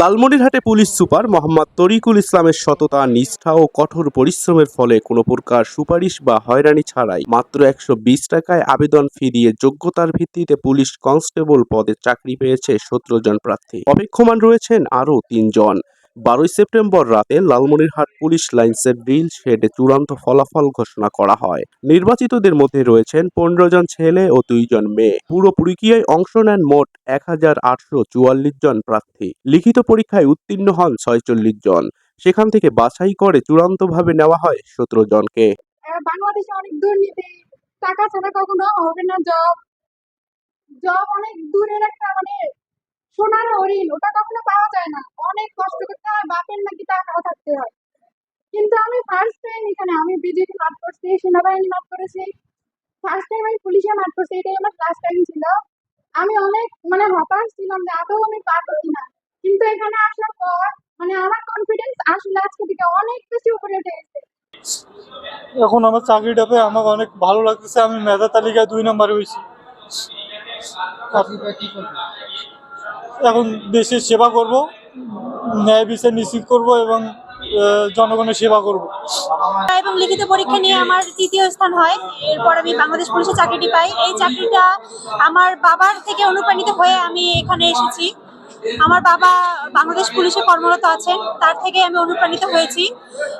লালমনিরহাটে police super Mohammad Tarikul ইসলামের সততা, নিষ্ঠা ও কঠোর পরিশ্রমের ফলে কোনো প্রকার সুপারিশ বা হয়রানি ছাড়াই মাত্র একশো বিশ টাকায় আবেদন ফি দিয়ে যোগ্যতার ভিত্তিতে পুলিশ কনস্টেবল পদে চাকরি পেয়েছে সতেরো জন প্রার্থী। অপেক্ষমান রয়েছেন আরও তিনজন। বারোই সেপ্টেম্বর রাতে লালমনিরহাট পুলিশ লাইন্সের ড্রিল শেডে চূড়ান্ত ফলাফল ঘোষণা করা হয়। নির্বাচিতদের মধ্যে রয়েছেন পনেরো জন ছেলে ও দুইজন মেয়ে। পুরো পরীক্ষায় অংশ নেন মোট এক হাজার আটশো চুয়াল্লিশ জন প্রার্থী। লিখিত পরীক্ষায় উত্তীর্ণ হন ছয়চল্লিশ জন। সেখান থেকে বাছাই করে চূড়ান্তভাবে নেওয়া হয় সতেরো জনকে। বাংলাদেশে অনেক দুর্নীতি, টাকা ছাড়া কখনো হবে না, জব। জব অনেক দূরের একটা মানে সোনার হরিণ ওটা কখনো পাওয়া যায় না অনেক কষ্ট করতে হয় বাপের নাকি টাকাও থাকতে হয় কিন্তু আমি ফার্স্ট টাইম এখানে আমি বিজেপি মাঠ করছি সেনাবাহিনী মাঠ করেছি ফার্স্ট টাইম আমি পুলিশে মাঠ করছি এটাই আমার লাস্ট টাইম ছিল। আমি অনেক মানে হতাশ ছিলাম যে আদৌ আমি পারব কিনা। কিন্তু এখানে আসার পর মানে আমার কনফিডেন্স আসলে আজকে থেকে অনেক বেশি উপরে উঠে গেছে। এখন আমার চাকরিটা পেয়ে আমাকে অনেক ভালো লাগতেছে আমি মেধা তালিকায় দুই নম্বরে হয়েছি। এখন দেশের সেবা করব ন্যায় বিচার নিশ্চিত করব এবং জনগণের সেবা করব। এবং লিখিত পরীক্ষা নিয়ে আমার তৃতীয় স্থান হয়। এরপর আমি বাংলাদেশ পুলিশে চাকরিটি পাই। এই চাকরিটা আমার বাবার থেকে অনুপ্রাণিত হয়ে আমি এখানে এসেছি। আমার বাবা বাংলাদেশ পুলিশে কর্মরত আছেন। তার থেকে আমি অনুপ্রাণিত হয়েছি।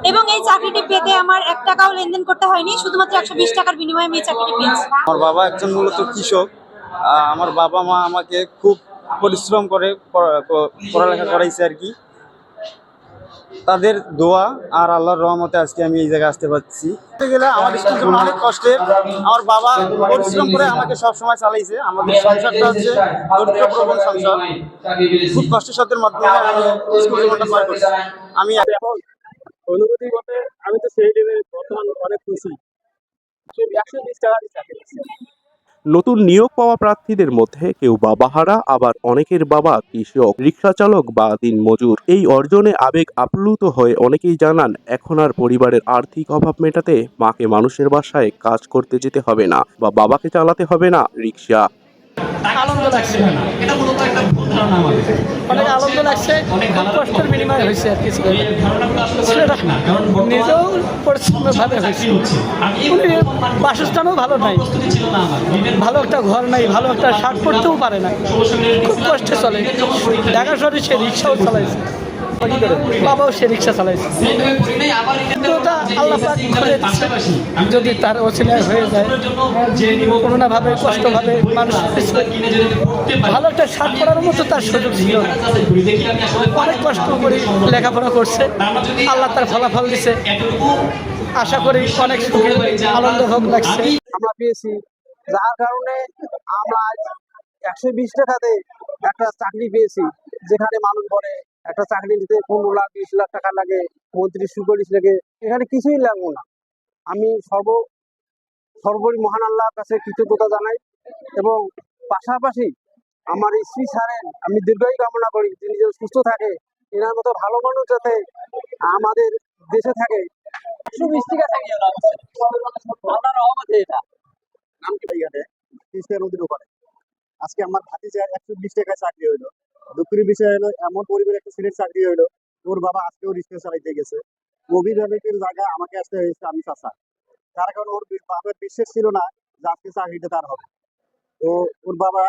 এবং এই চাকরিটি পেতে আমার এক টাকাও লেনদেন করতে হয়নি। শুধুমাত্র একশো বিশ টাকার বিনিময়ে আমি এই চাকরিটি পেয়েছি। আমার বাবা একজন মূলত কৃষক। আহ, আমার বাবা মা আমাকে খুব পরিশ্রম করে পড়ালেখা করাইছে আর কি। তাদের দোয়া আর আল্লাহর রহমতে আজকে আমি এই জায়গায় আসতে পারছি। গেলে আমার স্কুল অনেক কষ্টের। আমার বাবা পরিশ্রম করে আমাকে সব সময় চালাইছে। আমাদের সংসারটা হচ্ছে দরিদ্র প্রবণ সংসার। খুব কষ্টের সাথের মাধ্যমে আমি স্কুল জীবনটা পার করছি। আমি অনুভূতি বলতে আমি তো সেই দিনে বর্তমান অনেক খুশি। একশো বিশ টাকা। নতুন নিয়োগ পাওয়া প্রার্থীদের মধ্যে কেউ বাবাহারা, আবার অনেকের বাবা কৃষক রিক্সা চালক বা দিন মজুর। এই অর্জনে আবেগ আপ্লুত হয়ে অনেকেই জানান, এখন আর পরিবারের আর্থিক অভাব মেটাতে মাকে মানুষের বাসায় কাজ করতে যেতে হবে না বা বাবাকে চালাতে হবে না, রিক্সা। আনন্দ লাগছে। অনেক আনন্দ লাগছে কষ্টের বিনিময়ে হয়েছে আর কিছু। নিজেও ভাবে হয়েছে। বাসস্থানও ভালো নাই। ভালো একটা ঘর নাই ভালো একটা শার্ট পরতেও পারে না। খুব কষ্টে চলে। ঢাকা শহরে সে রিক্সাও চালাইছে। বাবাও সে রিক্সা চালাইছে। আল্লাহ। যদি তার অচিলায় হয়ে যায় কোনো না ভাবে কষ্টভাবে মানুষ ভালো একটা শার্ট করার মতো তার সুযোগ ছিল অনেক কষ্ট করে লেখাপড়া করছে। আল্লাহ তার ফলাফল দিছে। আশা করি অনেক আনন্দ ভোগ লাগছে। আমরা পেয়েছি, যার কারণে আমরা একশো বিশ টাকাতে একটা চাকরি পেয়েছি, যেখানে মানুষ বলে একটা চাকরি নিতে পনেরো লাখ বিশ লাখ টাকা লাগে পঁয়ত্রিশ সুপরিশ লাগে এখানে কিছুই লাগবো না। আমি সর্ব সর্বোপরি মহান আল্লাহর কাছে কৃতজ্ঞতা জানাই এবং পাশাপাশি আমার স্ত্রী ছাড়েন আমি দীর্ঘায়ু কামনা করি তিনি যেন সুস্থ থাকে এনার মতো ভালো মানুষ যাতে আমাদের দেশে থাকে। টাকা আজকে আমার ভাতিজার একশো বিশ টাকায় চাকরি হইল। দুঃখের বিষয় হলো, এমন পরিবারের একটা ছেলের চাকরি হইল ওর বাবা আজকেও রিক্সা চালাইতে গেছে। অভিভাবকের জায়গায় আমাকে আসতে হয়েছে আমি চাষা তার কারণ ওর বাবার বিশ্বাস ছিল না যে আজকে চাকরিটা তার হবে। তো ওর বাবা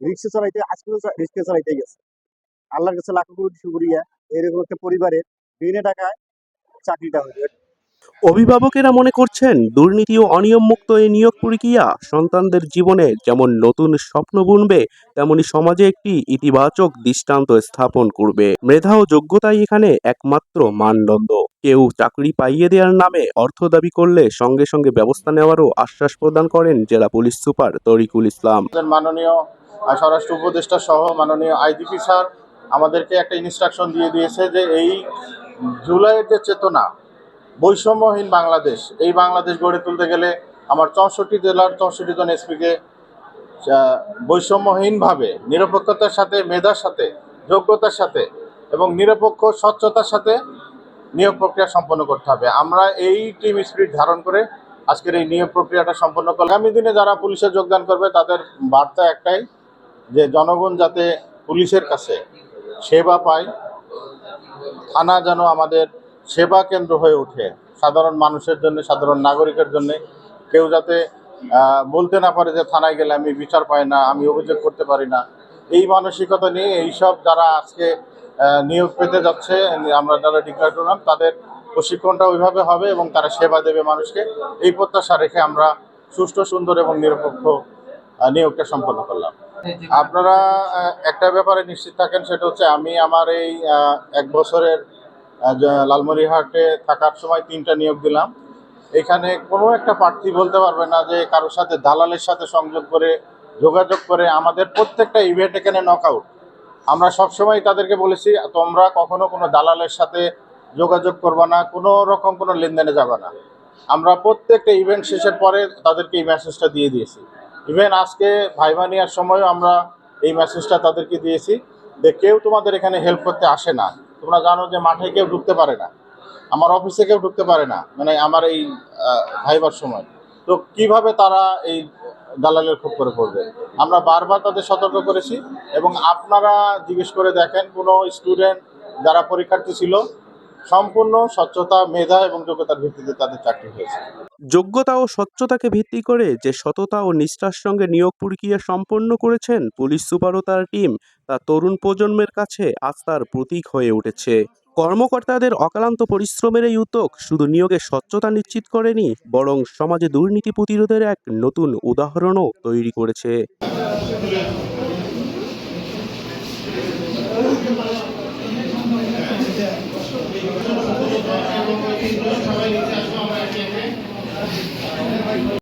রিক্সা চালাইতে, আজকেও রিক্সা চালাইতে গেছে। আল্লাহর কাছে লাখো কোটি শুক্রিয়া। এরকম একটা পরিবারের বিনা টাকায় চাকরিটা হইল অভিভাবকেরা মনে করছেন দুর্নীতি ও অনিয়ম মুক্ত এই নিয়োগ প্রক্রিয়া সন্তানদের জীবনে যেমন নতুন স্বপ্ন বুনবে, তেমনি সমাজে একটি ইতিবাচক দৃষ্টান্ত স্থাপন করবে। মেধা ও যোগ্যতাই এখানে একমাত্র মানদণ্ড। কেউ চাকরি পাইয়ে দেওয়ার নামে অর্থ দাবি করলে সঙ্গে সঙ্গে ব্যবস্থা নেওয়ারও আশ্বাস প্রদান করেন জেলা পুলিশ সুপার তরিকুল ইসলাম। মাননীয় স্বরাষ্ট্র উপদেষ্টা সহ মাননীয় আইজিপি স্যার আমাদেরকে একটা ইনস্ট্রাকশন দিয়ে দিয়েছে যে এই জুলাইয়ের যে চেতনা বৈষম্যহীন বাংলাদেশ। এই বাংলাদেশ গড়ে তুলতে গেলে আমার চৌষট্টি জেলার চৌষট্টি জন এসপিকে বৈষম্যহীনভাবে, নিরপেক্ষতার সাথে, মেধার সাথে, যোগ্যতার সাথে এবং নিরপেক্ষ, স্বচ্ছতার সাথে নিয়োগ প্রক্রিয়া সম্পন্ন করতে হবে। আমরা এই টিম স্পিরিট ধারণ করে আজকের এই নিয়োগ প্রক্রিয়াটা সম্পন্ন করলাম। আগামী দিনে যারা পুলিশে যোগদান করবে, তাদের বার্তা একটাই যে জনগণ যাতে পুলিশের কাছে সেবা পায়, থানা যেন আমাদের সেবা কেন্দ্র হয়ে ওঠে। সাধারণ মানুষের জন্য, সাধারণ নাগরিকের জন্য। কেউ যাতে বলতে না পারে যে থানায় গেলে আমি বিচার পাই না, আমি অভিযোগ করতে পারি না। এই মানসিকতা নিয়ে এইসব যারা আজকে নিয়োগ পেতে যাচ্ছে, আমরা যারা ডিক্লেয়ার করলাম, তাদের প্রশিক্ষণটা ওইভাবে হবে এবং তারা সেবা দেবে মানুষকে। এই প্রত্যাশা রেখে আমরা সুষ্ঠু, সুন্দর এবং নিরপেক্ষ নিয়োগটা সম্পন্ন করলাম। আপনারা একটা ব্যাপারে নিশ্চিত থাকেন, সেটা হচ্ছে আমি আমার এই এক বছরের লালমনিরহাটে থাকার সময় তিনটা নিয়োগ দিলাম। এখানে কোনো একটা প্রার্থী বলতে পারবে না যে কারোর সাথে দালালের সাথে সংযোগ করে, যোগাযোগ করে আমাদের প্রত্যেকটা ইভেন্ট এখানে নকআউট আমরা সবসময় তাদেরকে বলেছি, তোমরা কখনো কোনো দালালের সাথে যোগাযোগ করবে না, কোনো রকম কোনো লেনদেনে যাবে না। আমরা প্রত্যেকটা ইভেন্ট শেষের পরে তাদেরকে এই মেসেজটা দিয়ে দিয়েছি। ইভেন আজকে ভাইবা নেওয়ার সময়ও আমরা এই মেসেজটা তাদেরকে দিয়েছি যে কেউ তোমাদের এখানে হেল্প করতে আসে না। তোমরা জানো যে মাঠে কেউ ঢুকতে পারে না। আমার অফিসে কেউ ঢুকতে পারে না মানে আমার এই ভাইবার সময়। তো কীভাবে তারা এই দালালের খুব করে পড়বে? আমরা বারবার তাদের সতর্ক করেছি এবং আপনারা জিজ্ঞেস করে দেখেন, কোনো স্টুডেন্ট যারা পরীক্ষার্থী ছিল সম্পূর্ণ স্বচ্ছতা, মেধা এবং যোগ্যতার ভিত্তিতে তাদের চাকরি হয়েছে। যোগ্যতা ও স্বচ্ছতাকে ভিত্তি করে যে সততা ও নিষ্ঠার সঙ্গে নিয়োগ প্রক্রিয়া সম্পন্ন করেছেন পুলিশ সুপার ও তার টিম, তা তরুণ প্রজন্মের কাছে আস্থার প্রতীক হয়ে উঠেছে। কর্মকর্তাদের অক্লান্ত পরিশ্রমের এই উদ্যোগ শুধু নিয়োগে স্বচ্ছতা নিশ্চিত করেনি, বরং সমাজে দুর্নীতি প্রতিরোধের এক নতুন উদাহরণও তৈরি করেছে। সবাই নিচে আসব আমরা একে একে।